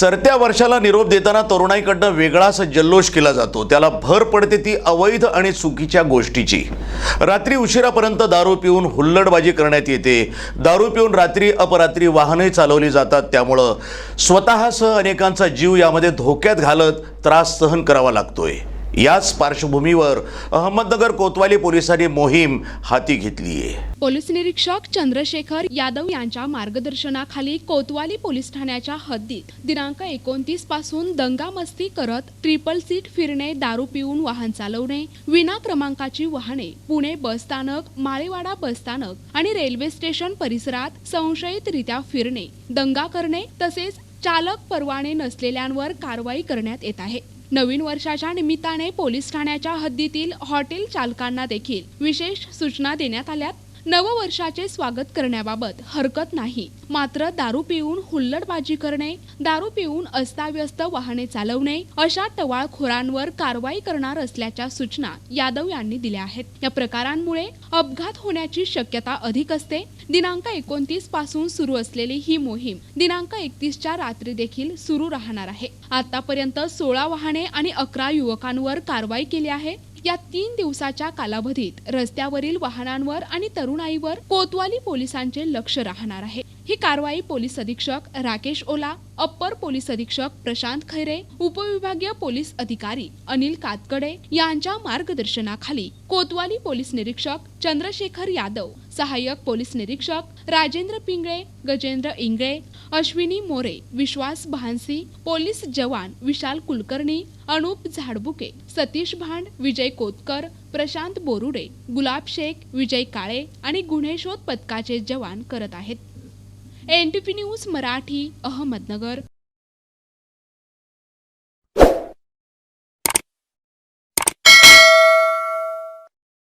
सरत्या वर्षाला निरोप देताना तरुणाईकडनं वेगळाच जल्लोष केला जातो. त्याला भर पडते ती अवैध आणि चुकीच्या गोष्टीची. रात्री उशिरापर्यंत दारू पिऊन हुल्लडबाजी करण्यात येते. दारू पिऊन रात्री अपरात्री वाहनही चालवली जातात. त्यामुळं स्वतःसह अनेकांचा जीव यामध्ये धोक्यात घालत त्रास सहन करावा लागतोय. याच पार्श्वभूमीवर अहमदनगर कोतवाली पोलिसांनी मोहीम हाती घेतली आहे. पोलीस निरीक्षक चंद्रशेखर यादव यांच्या मार्गदर्शनाखाली कोतवाली पोलीस ठाण्याच्या हद्दीत दिनांक एकोणतीसपासून दंगामस्ती करत ट्रिपल सीट फिरणे दारू पिऊन वाहन चालवणे विना क्रमांकाची वाहने पुणे बसस्थानक माळेवाडा बसस्थानक आणि रेल्वे स्टेशन परिसरात संशयितरित्या फिरणे दंगा करणे तसेच चालक परवाने नसलेल्यांवर कारवाई करण्यात येत आहे. नवीन वर्षाच्या निमित्ताने पोलीस ठाण्याच्या हद्दीतील हॉटेल चालकांना देखील विशेष सूचना देण्यात आल्यात. नववर्षाचे स्वागत करण्याबाबत हरकत नाही. मात्र दारू पिऊन हुल्लडबाजी करणे दारू पिऊन अस्ताव्यस्त वाहने चालवणे अशा टवाळखोरांवर कारवाई करणार असल्याच्या सूचना यादव यांनी दिल्या आहेत. या प्रकारांमुळे अपघात होण्याची शक्यता अधिक असते. दिनांक एकोणतीसपासून सुरू असलेली ही मोहीम दिनांक एकतीसच्या रात्री देखील सुरू राहणार आहे. आतापर्यंत सोळा वाहने आणि अकरा युवकांवर कारवाई केली आहे. या तीन दिवसाच्या कालावधीत रस्त्यावरील वाहनांवर आणि तरुणाईवर कोतवाली पोलिसांचे लक्ष राहणार आहे. ही कारवाई पोलीस अधीक्षक राकेश ओला अप्पर पोलीस अधीक्षक प्रशांत खैरे उपविभागीय पोलीस अधिकारी अनिल कातकडे यांच्या मार्गदर्शनाखाली कोतवाली पोलीस निरीक्षक चंद्रशेखर यादव सहाय्यक पोलीस निरीक्षक राजेंद्र पिंगळे गजेंद्र इंगळे अश्विनी मोरे विश्वास भानसी पोलीस जवान विशाल कुलकर्णी अनुप झाडबुके सतीश भांड विजय कोतकर प्रशांत बोरुडे गुलाब शेख विजय काळे आणि गुन्हे शोध पथकाचे जवान करत आहेत. N T news Marathi Ahmednagar.